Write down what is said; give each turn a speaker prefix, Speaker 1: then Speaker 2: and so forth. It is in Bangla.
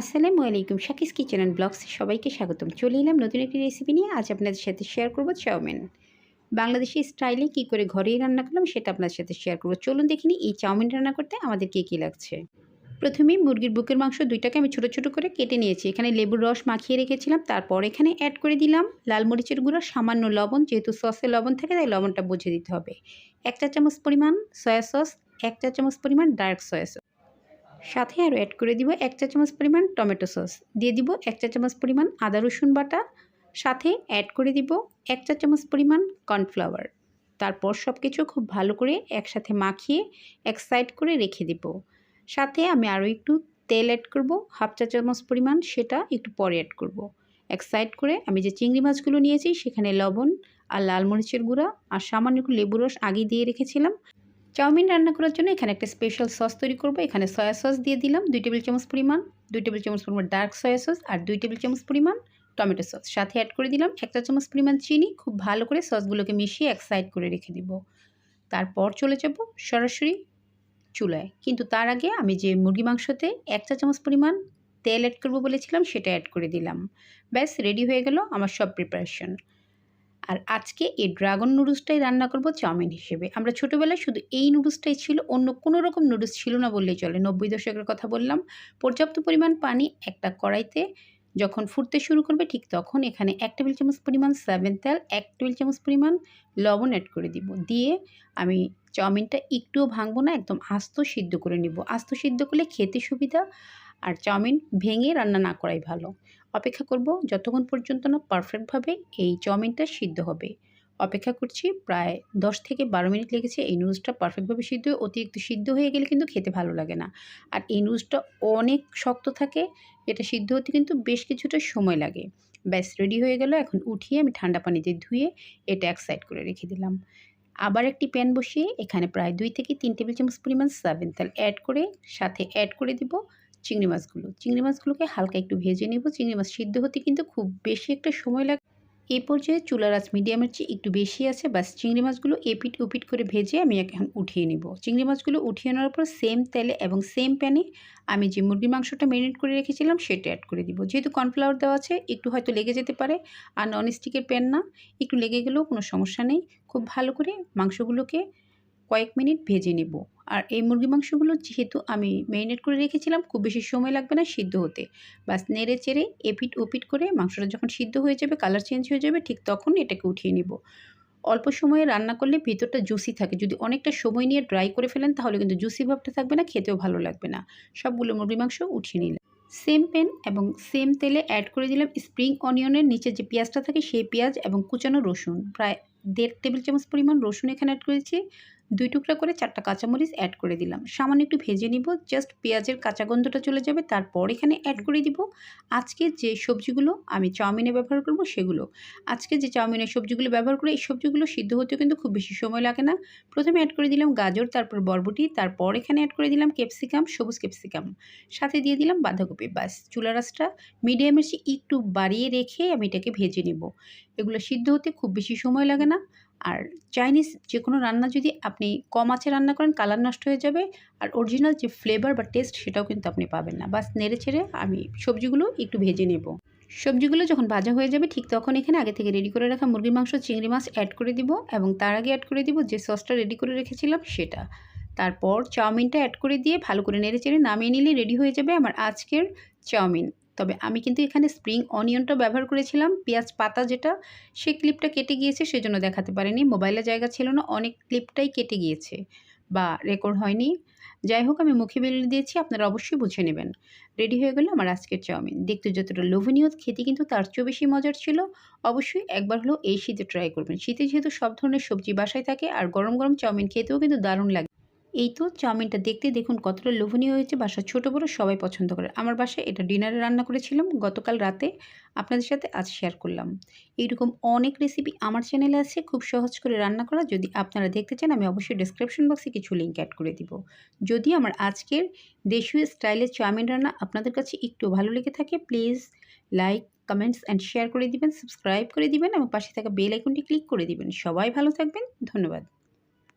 Speaker 1: আসসালামু আলাইকুম, শাকিস কিচেন অ্যান্ড ব্লগসে সবাইকে স্বাগতম। চলে এলাম নতুন একটি রেসিপি নিয়ে। আজ আপনাদের সাথে শেয়ার করব চাউমিন। বাংলাদেশি স্টাইলে কী করে ঘরেই রান্না করলাম সেটা আপনাদের সাথে শেয়ার করব। চলুন দেখিনি এই চাউমিন রান্না করতে আমাদের কী কী লাগছে। প্রথমে মুরগির বুকের মাংস দুইটাকে আমি ছোটো ছোটো করে কেটে নিয়েছি। এখানে লেবুর রস মাখিয়ে রেখেছিলাম, তারপর এখানে অ্যাড করে দিলাম লাল মরিচের গুঁড়ো, সামান্য লবণ, যেহেতু সসে লবণ থাকে তাই লবণটা বুঝে দিতে হবে। এক চামচ পরিমাণ সয়া সস এক চা চামচ পরিমাণ ডার্ক সয়া সস সাথে আরও অ্যাড করে দিব এক চা চামচ পরিমাণ টমেটো সস দিয়ে দিব এক চা চামচ পরিমাণ আদা রসুন বাটা। সাথে অ্যাড করে দিব এক চা চামচ পরিমাণ কর্নফ্লাওয়ার তারপর সব কিছু খুব ভালো করে একসাথে মাখিয়ে এক সাইড করে রেখে দিব। সাথে আমি আরও একটু তেল অ্যাড করব, হাফ চা চামচ পরিমাণ সেটা একটু পরে অ্যাড করব। এক সাইড করে আমি যে চিংড়ি মাছগুলো নিয়েছি সেখানে লবণ আর লাল মরিচের গুঁড়া আর সামান্য একটু লেবু রস আগে দিয়ে রেখেছিলাম। চাউমিন রান্না করার জন্য এখানে একটা স্পেশাল সস তৈরি করব। এখানে সয়া সস দিয়ে দিলাম, দুই টেবিল চামচ পরিমাণ, দুই টেবিল চামচ পরিমাণ ডার্ক সয়া সস আর দুই টেবিল চামচ পরিমাণ টমেটো সস সাথে অ্যাড করে দিলাম এক একটা চামচ পরিমাণ চিনি, খুব ভালো করে সসগুলোকে মিশিয়ে এক সাইড করে রেখে দিব। তারপর চলে যাব সরাসরি চুলায়। কিন্তু তার আগে আমি যে মুরগি মাংসতে এক চা চামচ পরিমাণ তেল অ্যাড করব বলেছিলাম, সেটা অ্যাড করে দিলাম। ব্যাস রেডি হয়ে গেল আমার সব প্রিপারেশন আর আজকে এই ড্রাগন নুডলসটাই রান্না করব চাউমিন হিসেবে। আমরা ছোটোবেলায় শুধু এই নুডলসটাই ছিল, অন্য কোনো রকম নুডলস ছিল না বললেই চলে। নব্বই দশকের কথা বললাম। পর্যাপ্ত পরিমাণ পানি, একটা কড়াইতে যখন ফুটতে শুরু করবে ঠিক তখন এখানে এক টেবিল চামচ পরিমাণ সেভেন তেল, এক টেবিল চামচ পরিমাণ লবণ অ্যাড করে দিব। দিয়ে আমি চাউমিনটা একটুও ভাঙবো না, একদম আস্ত সিদ্ধ করে নিব। আস্ত সিদ্ধ করলে খেতে সুবিধা আর চাউমিন ভেঙে রান্না না করাই ভালো। অপেক্ষা করব যতক্ষণ পর্যন্ত না পারফেক্টভাবে এই চাউমিনটা সিদ্ধ হবে। অপেক্ষা করছি প্রায় দশ থেকে বারো মিনিট লেগেছে এই নুডলসটা পারফেক্টভাবে সিদ্ধ হয়ে অতিরিক্ত সিদ্ধ হয়ে গেলে কিন্তু খেতে ভালো লাগে না। আর এই নুডলসটা অনেক শক্ত থাকে, এটা সিদ্ধ হতে কিন্তু বেশ কিছুটা সময় লাগে। ব্যাস রেডি হয়ে গেল। এখন উঠিয়ে আমি ঠান্ডা পানিতে ধুয়ে এটা এক সাইড করে রেখে দিলাম। আবার একটি প্যান বসিয়ে এখানে প্রায় দুই থেকে তিন টেবিল চামচ পরিমাণ সাবেন তেল অ্যাড করে, সাথে অ্যাড করে দিব। চিংড়ি মাছগুলো। চিংড়ি মাছগুলোকে হালকা একটু ভেজে নেব। চিংড়ি মাছ সিদ্ধ হতে কিন্তু খুব বেশি একটা সময় লাগে এই পর্যায়ে চুলার আঁচ মিডিয়ামের চেয়ে একটু বেশি আছে। বাস চিংড়ি মাছগুলো এপিট উপিট করে ভেজে আমি এখন উঠিয়ে নেব। চিংড়ি মাছগুলো উঠিয়ে নেওয়ার পর সেম তেলে এবং সেম প্যানে আমি যে মুরগির মাংসটা মেরিনেট করে রেখেছিলাম সেটা অ্যাড করে দিব। যেহেতু কর্নফ্লাওয়ার দেওয়া আছে, একটু হয়তো লেগে যেতে পারে। আর ননস্টিকের প্যান না, একটু লেগে গেলেও কোনো সমস্যা নেই। খুব ভালো করে মাংসগুলোকে কয়েক মিনিট ভেজে নেব। আর এই মুরগি মাংসগুলো যেহেতু আমি ম্যারিনেট করে রেখেছিলাম, খুব বেশি সময় লাগবে না সিদ্ধ হতে। বাস নেড়ে চেড়ে এপিট ওপিট করে মাংসটা যখন সিদ্ধ হয়ে যাবে কালার চেঞ্জ হয়ে যাবে, ঠিক তখন এটাকে উঠিয়ে নিব। অল্প সময়ে রান্না করলে ভেতরটা জুসি থাকে। যদি অনেকটা সময় নিয়ে ড্রাই করে ফেলেন, তাহলে কিন্তু জুসি ভাবটা থাকবে না, খেতেও ভালো লাগবে না। সবগুলো মুরগি মাংস উঠিয়ে নিলাম। সেম প্যান এবং সেম তেলে অ্যাড করে দিলাম স্প্রিং অনিয়নের নিচে যে পেঁয়াজটা থাকে, সেই পেঁয়াজ এবং কুচানো রসুন। প্রায় দেড় টেবিল চামচ পরিমাণ রসুন এখানে অ্যাড করেছি। দুই টুকরা করে চারটা কাঁচামরিচ অ্যাড করে দিলাম। সামান্য একটু ভেজে নিব জাস্ট পেঁয়াজের কাঁচা গন্ধটা চলে যাবে, তারপর এখানে অ্যাড করে দিব আজকে যে সবজিগুলো আমি চাউমিনে ব্যবহার করব সেগুলো। আজকে যে চাউমিনের সবজিগুলো ব্যবহার করে এই সবজিগুলো সিদ্ধ হতেও কিন্তু খুব বেশি সময় লাগে না। প্রথমে অ্যাড করে দিলাম গাজর, তারপর বরবটি, তারপর এখানে অ্যাড করে দিলাম ক্যাপসিকাম, সবুজ ক্যাপসিকাম। সাথে দিয়ে দিলাম বাঁধাকপি। বাস চুলা রাসটা মিডিয়ামের একটু বাড়িয়ে রেখে আমি এটাকে ভেজে নেব। এগুলো সিদ্ধ হতে খুব বেশি সময় লাগে না। আর চাইনিজ যে কোনো রান্না যদি আপনি কম আছে রান্না করেন কালার নষ্ট হয়ে যাবে। আর অরিজিনাল যে ফ্লেভার বা টেস্ট সেটাও কিন্তু আপনি পাবেন না। বাস নেড়ে ছেড়ে আমি সবজিগুলো একটু ভেজে নেব। সবজিগুলো যখন ভাজা হয়ে যাবে, ঠিক তখন এখানে আগে থেকে রেডি করে রাখা মুরগির মাংস, চিংড়ি মাছ অ্যাড করে দিব এবং তার আগে অ্যাড করে দিব যে সসটা রেডি করে রেখেছিলাম সেটা। তারপর চাউমিনটা অ্যাড করে দিয়ে ভালো করে নেড়ে চেড়ে নামিয়ে নিলে রেডি হয়ে যাবে আমার আজকের চাউমিন। তবে আমি কিন্তু এখানে স্প্রিং অনিয়নটা ব্যবহার করেছিলাম, পেঁয়াজ পাতা যেটা, সে ক্লিপটা কেটে গিয়েছে সেজন্য দেখাতে পারিনি মোবাইলে জায়গা ছিল না, অনেক ক্লিপটাই কেটে গিয়েছে বা রেকর্ড হয়নি। যাই হোক, আমি মুখে বেরিয়ে দিয়েছি, আপনারা অবশ্যই বুঝে নেবেন। রেডি হয়ে গেল আমার আজকের চাউমিন। দেখতে যতটা লোভনীয়, খেতে কিন্তু তার চেয়েও বেশি মজার ছিল। অবশ্যই একবার হলেও এই শীতে ট্রাই করবেন। শীতে যেহেতু সব ধরনের সবজি বাসায় থাকে, আর গরম গরম চাউমিন খেতেও কিন্তু দারুণ লাগে। এই তো চাউমিনটা দেখতে দেখুন কতটা লোভনীয় হয়েছে। বাসা ছোটো বড় সবাই পছন্দ করে। আমার বাসায় এটা ডিনারে রান্না করেছিলাম। গতকাল রাতে আপনাদের সাথে আজ শেয়ার করলাম। এইরকম অনেক রেসিপি আমার চ্যানেলে আছে। খুব সহজ করে রান্না করা। যদি আপনারা দেখতে চান, আমি অবশ্যই ডিসক্রিপশন বক্সে কিছু লিঙ্ক অ্যাড করে দিব। যদি আমার আজকের দেশীয় স্টাইলের চাউমিন রান্না আপনাদের কাছে একটু ভালো লেগে থাকে please like comments and share করে দিবেন সাবস্ক্রাইব করে দিবেন এবং পাশে থাকা বেল আইকনটি ক্লিক করে দিবেন। সবাই ভালো থাকবেন। ধন্যবাদ।